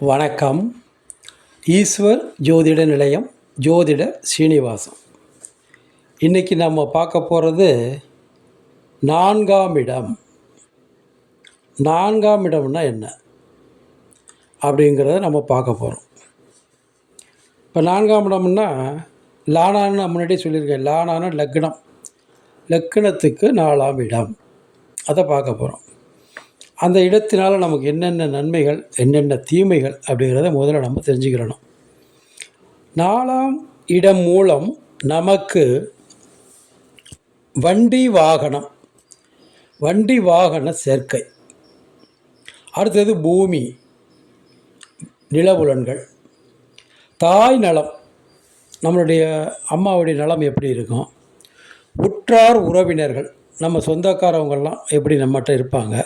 வணக்கம். ஈஸ்வர் ஜோதிட நிலையம் ஜோதிட சீனிவாசம். இன்றைக்கி நம்ம பார்க்க போகிறது நான்காம் இடம். நான்காம் இடம்னா என்ன? அப்படிங்கிறத நம்ம பார்க்க போகிறோம் இப்போ நான்காம் இடம்னா லானான்னு நான் முன்னாடியே சொல்லியிருக்கேன் லானான லக்னம். லக்னத்துக்கு நாலாம் இடம். அதை பார்க்க போகிறோம் அந்த இடத்தினால் நமக்கு என்னென்ன நன்மைகள் என்னென்ன தீமைகள் அப்படிங்கிறத முதல்ல நம்ம தெரிஞ்சுக்கிறணும். நாலாம் இடம் மூலம் நமக்கு வண்டி வாகனம் வண்டி வாகன சேர்க்கை. அடுத்தது பூமி நிலபுலன்கள் தாய் நலம் நம்மளுடைய அம்மாவுடைய நலம் எப்படி இருக்கும்? உற்றார் உறவினர்கள் நம்ம சொந்தக்காரவங்கள்லாம் எப்படி நம்மகிட்ட இருப்பாங்க?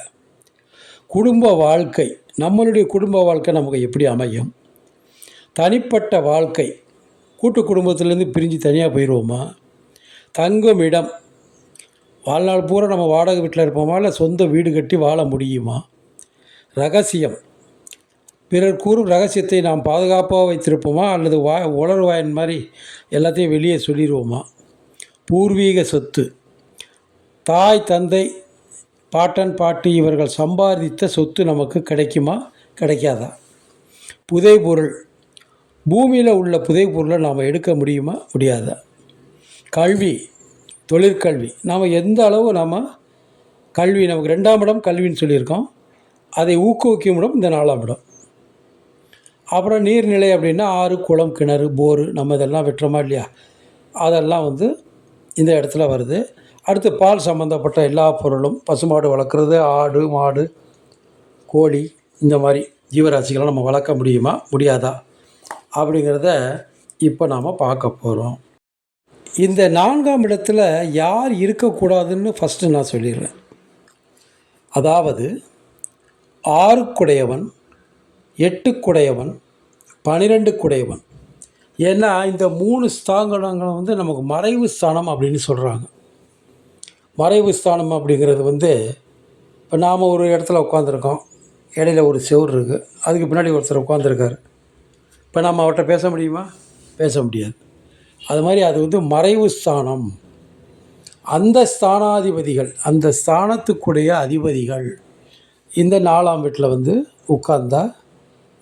குடும்ப வாழ்க்கை நம்மளுடைய குடும்ப வாழ்க்கை நமக்கு எப்படி அமையும்? தனிப்பட்ட வாழ்க்கை கூட்டு குடும்பத்திலேருந்து பிரிஞ்சு தனியாக போயிடுவோமா தங்கும் இடம் வாழ்நாள் பூரா நம்ம வாடகை வீட்டில் இருப்போமா? இல்லை சொந்த வீடு கட்டி வாழ முடியுமா? ரகசியம். பிறர் கூறும் ரகசியத்தை நாம் பாதுகாப்பாக வைத்திருப்போமா? அல்லது வா உலர்வாயன் மாதிரி எல்லாத்தையும் வெளியே சொல்லிடுவோமா பூர்வீக சொத்து. தாய் தந்தை பாட்டன் பாட்டி இவர்கள் சம்பாதித்த சொத்து நமக்கு கிடைக்குமா? கிடைக்காதா? புதை பொருள் பூமியில் உள்ள புதை பொருளை நாம் எடுக்க முடியுமா? முடியாதா? கல்வி. தொழிற்கல்வி. நாம் எந்த அளவு நாம் கல்வி நமக்கு ரெண்டாம் இடம் கல்வின்னு சொல்லியிருக்கோம். அதை ஊக்குவிக்கும் இடம் இந்த நாலாம் இடம். அப்புறம் நீர்நிலை அப்படின்னா ஆறு குளம் கிணறு போரு நம்ம இதெல்லாம் வெட்டுறோமா இல்லையா? அதெல்லாம் வந்து இந்த இடத்துல வருது. அடுத்து பால் சம்மந்தப்பட்ட எல்லா பொருளும் பசுமாடு வளர்க்குறது ஆடு மாடு கோழி இந்த மாதிரி ஜீவராசிகளை நம்ம வளர்க்க முடியுமா முடியாதா? அப்படிங்கிறத இப்போ நாம் பார்க்க போகிறோம் இந்த நான்காம் இடத்துல யார் இருக்கக்கூடாதுன்னு ஃபஸ்ட்டு நான் சொல்லிடுறேன். அதாவது ஆறுக்குடையவன் எட்டுக்குடையவன் பனிரெண்டுக்குடையவன். ஏன்னா இந்த மூணு ஸ்தானங்களை வந்து நமக்கு மறைவு ஸ்தானம் அப்படின்னு சொல்கிறாங்க மறைவு ஸ்தானம் அப்படிங்கிறது வந்து இப்போ நாம் ஒரு இடத்துல உட்காந்துருக்கோம் இடையில ஒரு செவுர் இருக்குது அதுக்கு பின்னாடி ஒருத்தர் உட்காந்துருக்காரு இப்போ நம்ம அவர்கிட்ட பேச முடியுமா? பேச முடியாது. அது மாதிரி அது வந்து மறைவு ஸ்தானம். அந்த ஸ்தானாதிபதிகள் அந்த ஸ்தானத்துக்குடைய அதிபதிகள் இந்த நாலாம் வீட்டில் வந்து உட்கார்ந்தா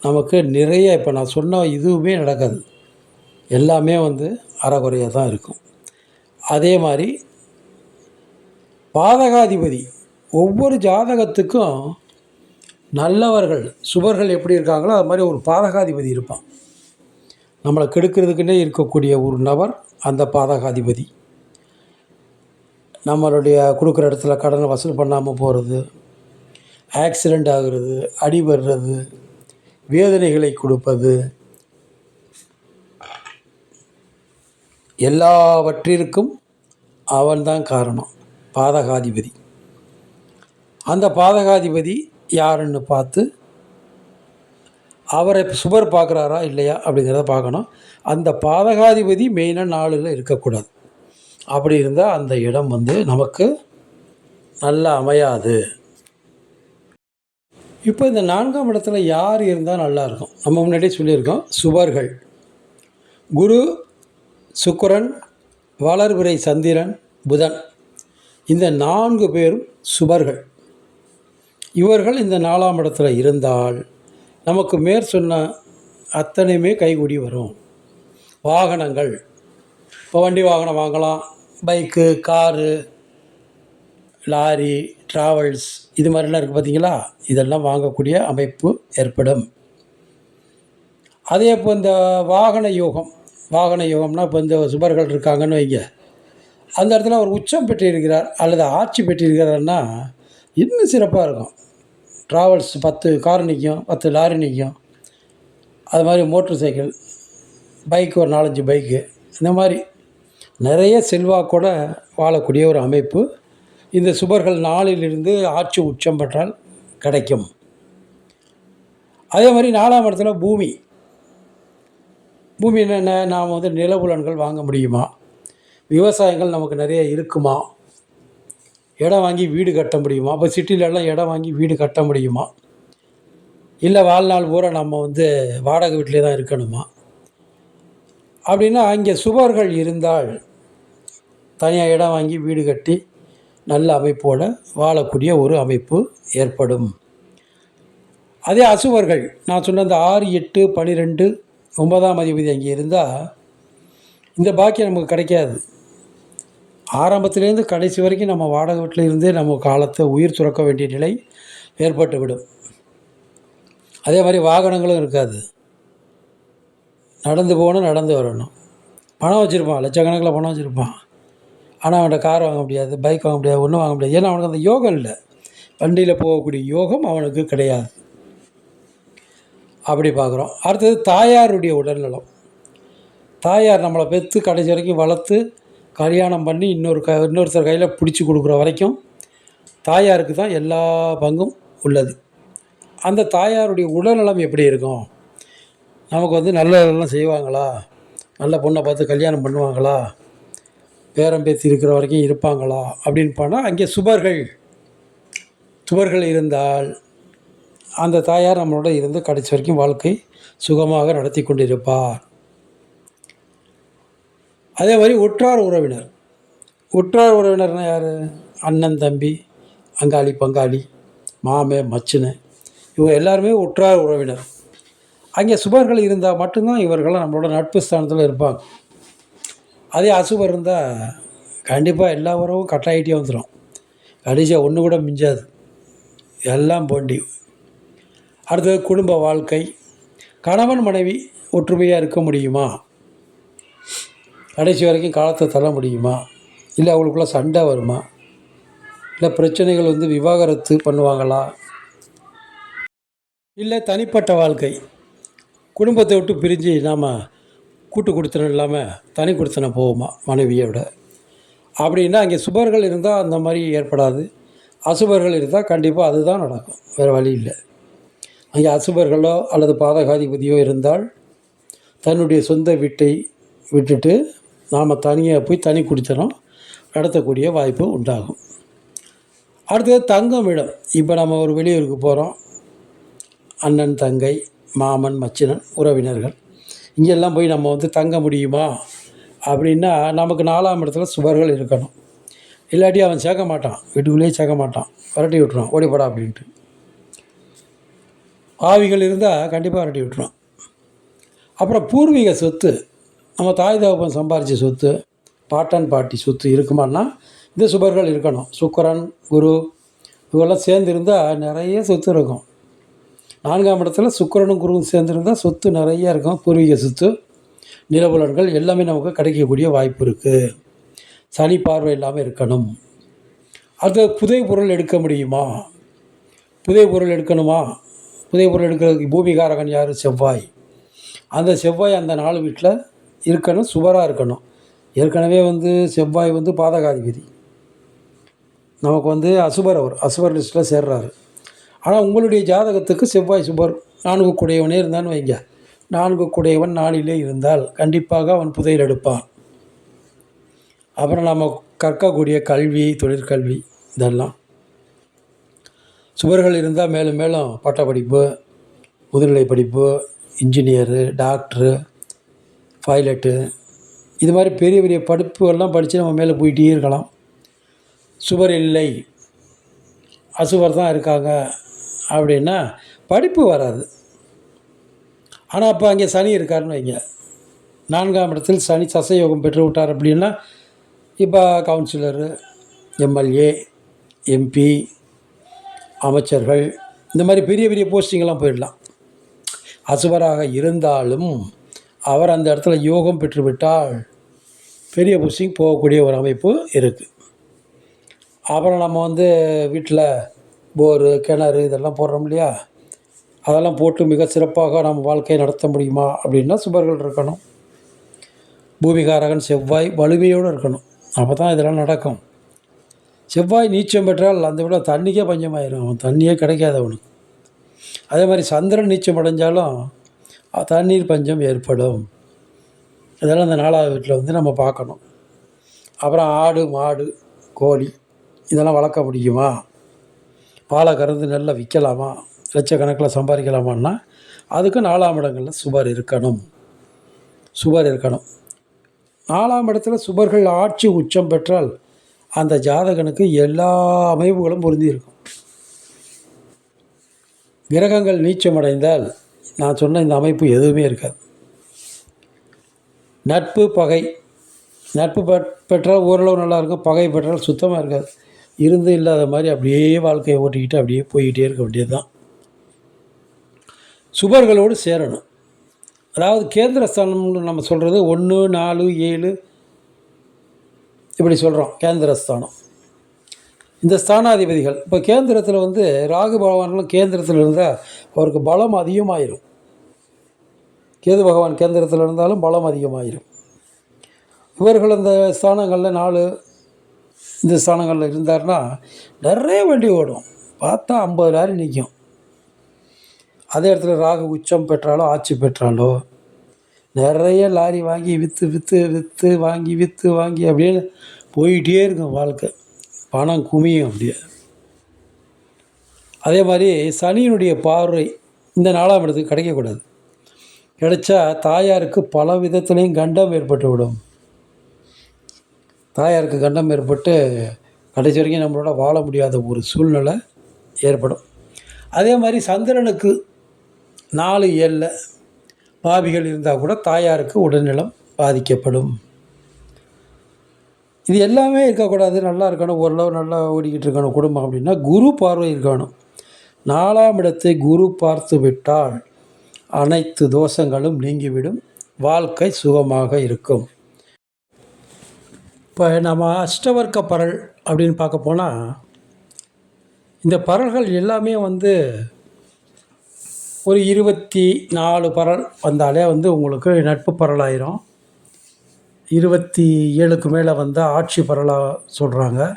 நமக்கு நிறைய இப்போ நான் சொன்ன இதுவுமே நடக்காது. எல்லாமே வந்து அறகுறையாக தான் இருக்கும். அதே மாதிரி பாதகாதிபதி. ஒவ்வொரு ஜாதகத்துக்கும் நல்லவர்கள் சுபர்கள் எப்படி இருக்காங்களோ அது மாதிரி ஒரு பாதகாதிபதி இருப்பான். நம்மளை கெடுக்கிறதுக்குன்னே இருக்கக்கூடிய ஒரு நபர் அந்த பாதகாதிபதி. நம்மளுடைய கொடுக்குற இடத்துல கடனை வசூல் பண்ணாமல் போகிறது ஆக்சிடெண்ட் ஆகிறது அடிபடுறது வேதனைகளை கொடுப்பது எல்லாவற்றிற்கும் அவன்தான் காரணம். பாதகாதிபதி. அந்த பாதகாதிபதி யாருன்னு பார்த்து அவரை சுபர் பார்க்குறாரா இல்லையா அப்படிங்கிறத பார்க்கணும். அந்த பாதகாதிபதி மெயினாக நாளில் இருக்கக்கூடாது. அப்படி இருந்தால் அந்த இடம் வந்து நமக்கு நல்லா அமையாது. இப்போ இந்த நான்காம் இடத்துல யார் இருந்தால் நல்லாயிருக்கும் நம்ம முன்னாடியே சொல்லியிருக்கோம் சுபர்கள் குரு சுக்கரன் வளர்புரை சந்திரன் புதன். இந்த நான்கு பேரும் சுபர்கள். இவர்கள் இந்த நாலாம் இடத்துல இருந்தால் நமக்கு மேற் சொன்ன அத்தனையுமே கைகூடி வரும். வாகனங்கள். இப்போ வண்டி வாகனம் வாங்கலாம். பைக்கு காரு லாரி ட்ராவல்ஸ் இது மாதிரிலாம் இருக்குது பார்த்தீங்களா? இதெல்லாம் வாங்கக்கூடிய அமைப்பு ஏற்படும். அதே இப்போ இந்த வாகன யோகம். வாகன யோகம்னா இப்போ இந்த சுபர்கள் இருக்காங்கன்னு வைங்க. அந்த இடத்துல அவர் உச்சம் பெற்றிருக்கிறார் அல்லது ஆட்சி பெற்றிருக்கிறார்னா இன்னும் சிறப்பாக இருக்கும். ட்ராவல்ஸ் பத்து கார் நிற்கும் பத்து லாரி நிற்கும். அது மாதிரி மோட்டர் சைக்கிள் பைக் ஒரு நாலஞ்சு பைக்கு இந்த மாதிரி நிறைய செல்வாக்கோட வாழக்கூடிய ஒரு அமைப்பு. இந்த சுபர்கள் நாளிலிருந்து ஆட்சி உச்சம் பெற்றால் கிடைக்கும். அதே மாதிரி நாலாம் இடத்துல பூமி. பூமி என்ன? நாம் வந்து நிலபுலன்கள் வாங்க முடியுமா? விவசாயங்கள் நமக்கு நிறைய இருக்குமா? இடம் வாங்கி வீடு கட்ட முடியுமா? இப்போ சிட்டிலெல்லாம் இடம் வாங்கி வீடு கட்ட முடியுமா? இல்லை வாழ்நாள் பூரா நம்ம வந்து வாடகை வீட்டிலே தான் இருக்கணுமா? அப்படின்னா அங்கே சுவர்கள் இருந்தால் தனியாக இடம் வாங்கி வீடு கட்டி நல்ல அமைப்போடு வாழக்கூடிய ஒரு அமைப்பு ஏற்படும். அதே அசுவர்கள் நான் சொன்ன அந்த ஆறு எட்டு பன்னிரெண்டு ஒன்பதாம் அதிபதி அங்கே இருந்தால் இந்த பாக்கியம் நமக்கு கிடைக்காது. ஆரம்பத்துலேருந்து கடைசி வரைக்கும் நம்ம வாடகை வீட்டில் இருந்தே நம்ம காலத்தை உயிர் துறக்க வேண்டிய நிலை ஏற்பட்டுவிடும் அதே மாதிரி வாகனங்களும் இருக்காது. நடந்து போகணும் நடந்து வரணும். பணம் வச்சுருப்பான் லட்சக்கணக்கில் பணம் வச்சுருப்பான். ஆனால் அவன்கிட்ட கார் வாங்க முடியாது பைக் வாங்க முடியாது ஒன்றும் வாங்க முடியாது. ஏன்னா அவனுக்கு அந்த யோகம் இல்லை. வண்டியில் போகக்கூடிய யோகம் அவனுக்கு கிடையாது. அப்படி பார்க்குறோம். அடுத்தது தாயாருடைய உடல்நலம். தாயார் நம்மளை பெற்று கடைசி வரைக்கும் வளர்த்து கல்யாணம் பண்ணி இன்னொரு க இன்னொருத்தர் கையில் பிடிச்சி கொடுக்குற வரைக்கும் தாயாருக்கு தான் எல்லா பங்கும் உள்ளது. அந்த தாயாருடைய உடல்நலம் எப்படி இருக்கும்? நமக்கு வந்து நல்லதெல்லாம் செய்வாங்களா? நல்ல பொண்ணை பார்த்து கல்யாணம் பண்ணுவாங்களா? பேரம் பேத்தி இருக்கிற வரைக்கும் இருப்பாங்களா? அப்படின்னு போனால் அங்கே சுபர்கள் சுபர்கள் இருந்தால் அந்த தாயார் நம்மளோட இருந்து கடைசி வரைக்கும் வாழ்க்கை சுகமாக நடத்தி கொண்டிருப்பார். அதே மாதிரி உற்றார் உறவினர். உற்றார் உறவினர்னா யார்? அண்ணன் தம்பி அங்காளி பங்காளி மாமே மச்சினு இவங்க எல்லாருமே உற்றார் உறவினர். அங்கே சுபர்கள் இருந்தால் மட்டும்தான் இவர்கள்லாம் நம்மளோட நட்பு ஸ்தானத்தில் இருப்பாங்க. அதே அசுபர் இருந்தால் கண்டிப்பாக எல்லா உறவும் கட்டாயிட்டே வந்துடும் கடைசியாக ஒன்று கூட மிஞ்சாது. எல்லாம் போண்டி. அடுத்தது குடும்ப வாழ்க்கை. கணவன் மனைவி ஒற்றுமையாக இருக்க முடியுமா? கடைசி வரைக்கும் காலத்தை தள்ள முடியுமா? இல்லை அவங்களுக்குள்ள சண்டை வருமா? இல்லை பிரச்சனைகள் வந்து விவாகரத்து பண்ணுவாங்களா? இல்லை தனிப்பட்ட வாழ்க்கை. குடும்பத்தை விட்டு பிரிஞ்சு நாம் கூட்டு கொடுத்தனம் இல்லாமல் தனி கொடுத்தனம் போவோமா மனைவியோட அப்படின்னா அங்கே சுபர்கள் இருந்தால் அந்த மாதிரி ஏற்படாது. அசுபர்கள் இருந்தால் கண்டிப்பாக அதுதான் நடக்கும். வேறு வழி இல்லை. அங்கே அசுபர்களோ அல்லது பாதகாதிபதியோ இருந்தால் தன்னுடைய சொந்த வீட்டை விட்டுட்டு நாம் தனியாக போய் தனி குடித்தனம் நடத்தக்கூடிய வாய்ப்பு உண்டாகும். அடுத்தது தங்கும் இடம் இப்போ நம்ம ஒரு வெளியூருக்கு போகிறோம் அண்ணன் தங்கை மாமன் மச்சினன் உறவினர்கள். இங்கெல்லாம் போய் நம்ம வந்து தங்க முடியுமா? அப்படின்னா நமக்கு நாலாம் இடத்துல சுவர்கள் இருக்கணும். இல்லாட்டி அவன் சேர்க்க மாட்டான். வீட்டுக்குள்ளேயே சேர்க்க மாட்டான். விரட்டி விட்டுருவான். ஓடிப்படா அப்படின்ட்டு. ஆவிகள் இருந்தால் கண்டிப்பாக விரட்டி விட்டுருவான். அப்புறம் பூர்வீக சொத்து. நம்ம தாய் தகப்பன் சம்பாரித்த சொத்து பாட்டன் பாட்டி சொத்து இருக்குமான்னா இந்த சுபர்கள் இருக்கணும். சுக்கரன் குரு இவெல்லாம் சேர்ந்துருந்தால் நிறைய சொத்து இருக்கும். நான்காம் இடத்துல சுக்கரனும் குருவும் சேர்ந்துருந்தால் சொத்து நிறைய இருக்கும். பூர்வீக சொத்து நிலபுலன்கள் எல்லாமே நமக்கு கிடைக்கக்கூடிய வாய்ப்பு இருக்குது சனி பார்வை இல்லாமல் இருக்கணும். அடுத்தது புதை பொருள் எடுக்க முடியுமா? புதை பொருள் எடுக்கணுமா? புதை பொருள் எடுக்கிறதுக்கு பூமிகாரகன் யார்? செவ்வாய். அந்த செவ்வாய் அந்த நாலு வீட்டில் இருக்கணும் சுவராக இருக்கணும். ஏற்கனவே வந்து செவ்வாய் வந்து பாதகாதிபதி. நமக்கு வந்து அசுபர் அவர் அசுபர் லிஸ்ட்டில் சேர்றாரு. ஆனால் உங்களுடைய ஜாதகத்துக்கு செவ்வாய் சுபர் நான்கு குடையவனே இருந்தான்னு வைங்க. நான்கு குடையவன் நாளிலே இருந்தால் கண்டிப்பாக அவன் புதையல் எடுப்பான். அப்புறம் நம்ம கற்கக்கூடிய கல்வி தொழிற்கல்வி இதெல்லாம். சுவர்கள் இருந்தால் மேலும் மேலும் பட்டப்படிப்பு முதுநிலை படிப்பு இன்ஜினியரு டாக்டரு பைலட்டு இது மாதிரி பெரிய பெரிய படிப்புகள்லாம் படித்து நம்ம மேலே போயிட்டே இருக்கலாம். சுவர் இல்லை. அசுவர் தான் இருக்காங்க அப்படின்னா படிப்பு வராது. ஆனால் அப்போ அங்கே சனி இருக்காருன்னு வைங்க. நான்காம் இடத்தில் சனி சசயோகம் பெற்று விட்டார் அப்படின்னா இப்போ கவுன்சிலரு எம்எல்ஏ எம்பி அமைச்சர்கள் இந்த மாதிரி பெரிய பெரிய போஸ்டிங்கெல்லாம் போயிடலாம். அசுவராக இருந்தாலும் அவர் அந்த இடத்துல யோகம் பெற்றுவிட்டால் பெரிய புஷிங் போகக்கூடிய ஒரு அமைப்பு இருக்குது அப்புறம் நம்ம வந்து வீட்டில் போரு கிணறு இதெல்லாம் போடுறோம் இல்லையா? அதெல்லாம் போட்டு மிக சிறப்பாக நம்ம வாழ்க்கையை நடத்த முடியுமா? அப்படின்னா சுபர்கள் இருக்கணும். பூமிகாரகன் செவ்வாய் வலிமையோடு இருக்கணும். அப்போ தான் இதெல்லாம் நடக்கும். செவ்வாய் நீச்சம் பெற்றால் அந்த விட தண்ணிக்கே பஞ்சமாயிடும் அவன் தண்ணியே கிடைக்காது அவனுக்கு. அதே மாதிரி சந்திரன் நீச்சம் அடைஞ்சாலும் தண்ணீர் பஞ்சம் ஏற்படும். இதெல்லாம் அந்த நாலாவது வீட்டில் வந்து நம்ம பார்க்கணும். அப்புறம் ஆடு மாடு கோழி இதெல்லாம் வளர்க்க முடியுமா? பாலை கறந்து நல்லா விற்கலாமா? லட்சக்கணக்கில் சம்பாதிக்கலாமான்னா அதுக்கு நாலாம் இடங்களில் சுபர் இருக்கணும். சுபர் இருக்கணும். நாலாம் இடத்துல சுபர்கள் ஆட்சி உச்சம் பெற்றால் அந்த ஜாதகனுக்கு எல்லா அமைப்புகளும் பொருந்தி இருக்கும் கிரகங்கள் நீச்சமடைந்தால் நான் சொன்ன இந்த அமைப்பு எதுவுமே இருக்காது. நட்பு பகை. நட்பு பெற்றால் ஓரளவு நல்லா இருக்கும் பகை பெற்றால் சுத்தமாக இருக்காது. இருந்து இல்லாத மாதிரி அப்படியே வாழ்க்கையை ஓட்டிக்கிட்டு அப்படியே போய்கிட்டே இருக்க வேண்டியது தான் சுபர்களோடு சேரணும். அதாவது கேந்திரஸ்தானம்னு நம்ம சொல்கிறது ஒன்று நாலு ஏழு இப்படி சொல்கிறோம் கேந்திரஸ்தானம். இந்த ஸ்தானாதிபதிகள் இப்போ கேந்திரத்தில் வந்து ராகு பகவான்லாம் கேந்திரத்தில் இருந்தால் அவருக்கு பலம் அதிகமாயிரும். கேது பகவான் கேந்திரத்தில் இருந்தாலும் பலம் அதிகமாயிரும். இவர்கள் அந்த ஸ்தானங்களில் நாலு இந்த ஸ்தானங்களில் இருந்தாருன்னா நிறைய வண்டி ஓடும். பார்த்தா ஐம்பது லாரி நிற்கும். அதே இடத்துல ராகு உச்சம் பெற்றாலோ ஆட்சி பெற்றாலோ நிறைய லாரி வாங்கி விற்று விற்று விற்று வாங்கி விற்று வாங்கி அப்படியே போயிட்டே இருக்கும் வாழ்க்கை. பணம் குமியும் அப்படியே. அதே மாதிரி சனியினுடைய பார்வை இந்த நாலாம் இடத்துக்கு கிடைக்கக்கூடாது. கிடைச்சா தாயாருக்கு பல விதத்துலேயும் கண்டம் ஏற்பட்டு விடும் தாயாருக்கு கண்டம் ஏற்பட்டு கடைசி வரைக்கும் நம்மளோட வாழ முடியாத ஒரு சூழ்நிலை ஏற்படும். அதே மாதிரி சந்திரனுக்கு நாலு ஏழில் பாவிகள் இருந்தால் கூட தாயாருக்கு உடல்நலம் பாதிக்கப்படும். இது எல்லாமே இருக்கக்கூடாது. நல்லா இருக்கணும் ஓரளவு நல்லா ஓடிக்கிட்டு இருக்கணும் குடும்பம் அப்படின்னா குரு பார்வை இருக்கணும். நாலாம் இடத்தை குரு பார்த்து விட்டால் அனைத்து தோஷங்களும் நீங்கிவிடும். வாழ்க்கை சுகமாக இருக்கும். இப்போ நம்ம அஷ்டவர்க்க பரல் அப்படின்னு பார்க்க போனால் இந்த பரல்கள் எல்லாமே வந்து ஒரு இருபத்தி நாலு பரல் வந்தாலே வந்து உங்களுக்கு நட்பு பரலாயிரும். இருபத்தி ஏழுக்கு மேலே வந்தால் ஆட்சி பரலாக சொல்கிறாங்க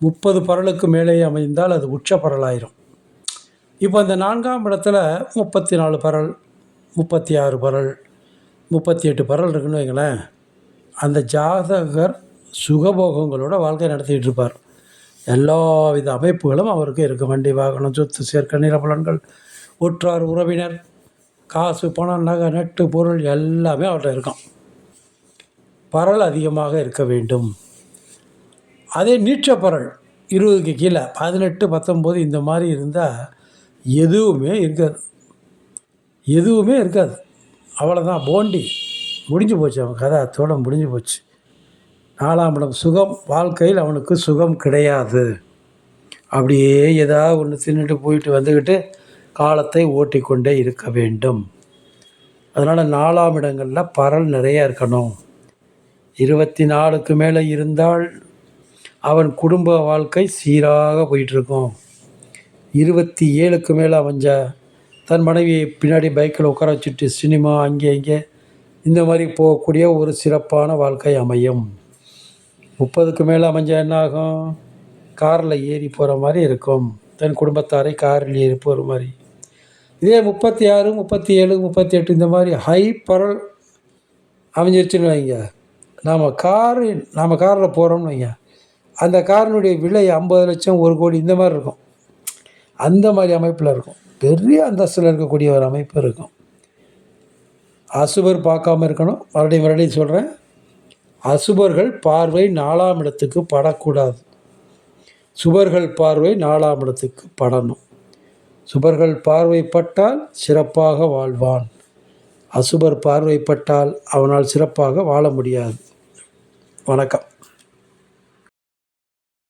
முப்பது பரலுக்கு மேலே அமைந்தால் அது உச்ச பரலாயிரும். இப்போ இந்த நான்காம் இடத்துல முப்பத்தி நாலு பரல் முப்பத்தி ஆறு பரல் முப்பத்தி எட்டு பரல் இருக்குன்னு வைங்களேன் அந்த ஜாதகர் சுகபோகங்களோட வாழ்க்கை நடத்திட்டு இருப்பார். எல்லா வித அமைப்புகளும் அவருக்கு இருக்குது வண்டி வாகனம் சொத்து சேர்க்க நிலபலன்கள் உற்றார் உறவினர் காசு பணம் நகை நட்டு பொருள் எல்லாமே அவர்கிட்ட இருக்கும். பரல் அதிகமாக இருக்க வேண்டும். அதே நீச்ச பரல் இருபதுக்கு கீழே பதினெட்டு பத்தொம்போது இந்த மாதிரி இருந்தால் எதுவுமே இருக்காது. எதுவுமே இருக்காது. அவ்வளோதான் போண்டி. முடிஞ்சு போச்சு அவன் கதை. அத்தோட முடிஞ்சு போச்சு. நாலாம் இடம். சுகம். வாழ்க்கையில் அவனுக்கு சுகம் கிடையாது. அப்படியே ஏதாவது ஒன்று தின்னுட்டு போயிட்டு வந்துக்கிட்டு காலத்தை ஓட்டிக்கொண்டே இருக்க வேண்டும். அதனால் நாலாம் இடங்களில் பரல் நிறையா இருக்கணும். இருபத்தி நாலுக்கு மேலே இருந்தால் அவன் குடும்ப வாழ்க்கை சீராக போயிட்டுருக்கும் இருபத்தி ஏழுக்கு மேலே அமைஞ்ச தன் மனைவியை பின்னாடி பைக்கில் உட்கார வச்சுட்டு சினிமா அங்கே இங்கே. இந்த மாதிரி போகக்கூடிய ஒரு சிறப்பான வாழ்க்கை அமையும். முப்பதுக்கு மேலே அமைஞ்சால் என்ன ஆகும் காரில் ஏறி போகிற மாதிரி இருக்கும். தன் குடும்பத்தாரை காரில் ஏறி போகிற மாதிரி. இதே முப்பத்தி ஆறு முப்பத்தி ஏழு முப்பத்தி எட்டு இந்த மாதிரி ஹை பரல் அமைஞ்சிருச்சுன்னு வைங்க. நாம் காரு நாம் காரில் போகிறோம்னு வைங்க. அந்த காரினுடைய விலை ஐம்பது லட்சம் ஒரு கோடி இந்த மாதிரி இருக்கும். அந்த மாதிரி அமைப்பில் இருக்கும். பெரிய அந்தஸ்தில் இருக்கக்கூடிய ஒரு அமைப்பு இருக்கும். அசுபர் பார்க்காம இருக்கணும். மறுபடியும் மறுபடியும் சொல்கிறேன் அசுபர்கள் பார்வை நாலாம் இடத்துக்கு படக்கூடாது. சுபர்கள் பார்வை நாலாம் இடத்துக்கு படணும். சுபர்கள் பார்வைப்பட்டால் சிறப்பாக வாழ்வான். அசுபர் பார்வைப்பட்டால் அவனால் சிறப்பாக வாழ முடியாது. வணக்கம்.